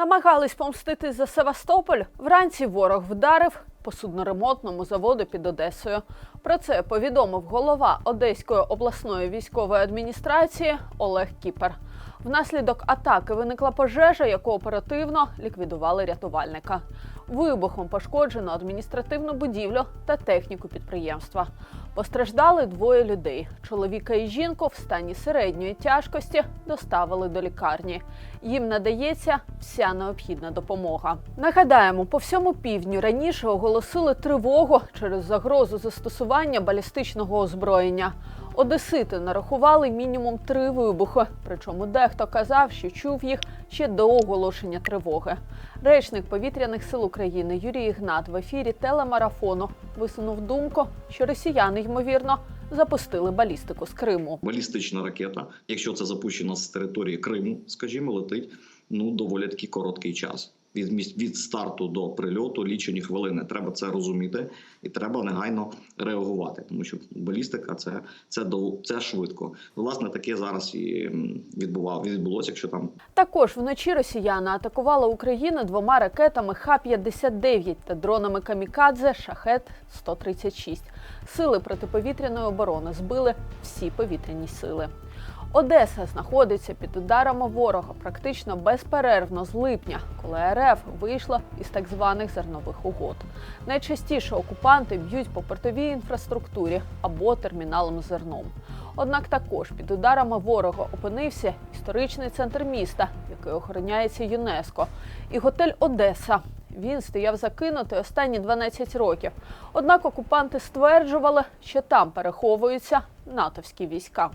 Намагались помстити за Севастополь. Вранці ворог вдарив по судноремонтному заводу під Одесою. Про це повідомив голова Одеської обласної військової адміністрації Олег Кіпер. Внаслідок атаки виникла пожежа, яку оперативно ліквідували рятувальника. Вибухом пошкоджено адміністративну будівлю та техніку підприємства. Постраждали двоє людей. Чоловіка і жінку в стані середньої тяжкості доставили до лікарні. Їм надається вся необхідна допомога. Нагадаємо, по всьому півдню раніше оголосили тривогу через загрозу застосування балістичного озброєння. Одесити нарахували мінімум три вибухи. Причому дехто казав, що чув їх ще до оголошення тривоги. Речник повітряних сил України Юрій Ігнат в ефірі телемарафону висунув думку, що росіяни ймовірно запустили балістику з Криму. балістична ракета, якщо це запущено з території Криму, скажімо, летить ну доволі таки короткий час. Від від старту до прильоту лічені хвилини. Треба це розуміти, і треба негайно реагувати, тому що балістика це це до це швидко. Власне, таке зараз і відбував відбулося, якщо там Також вночі росіяни атакували Україну двома ракетами Х-59 та дронами Камікадзе Шахет 136 Сили протиповітряної оборони збили всі повітряні сили. Одеса знаходиться під ударами ворога практично безперервно з липня, коли РФ вийшла із так званих зернових угод. Найчастіше окупанти б'ють по портовій інфраструктурі або терміналам з зерном. Однак також під ударами ворога опинився історичний центр міста, який охороняється ЮНЕСКО, і готель Одеса. Він стояв закинутий останні 12 років. Однак окупанти стверджували, що там переховуються натовські війська.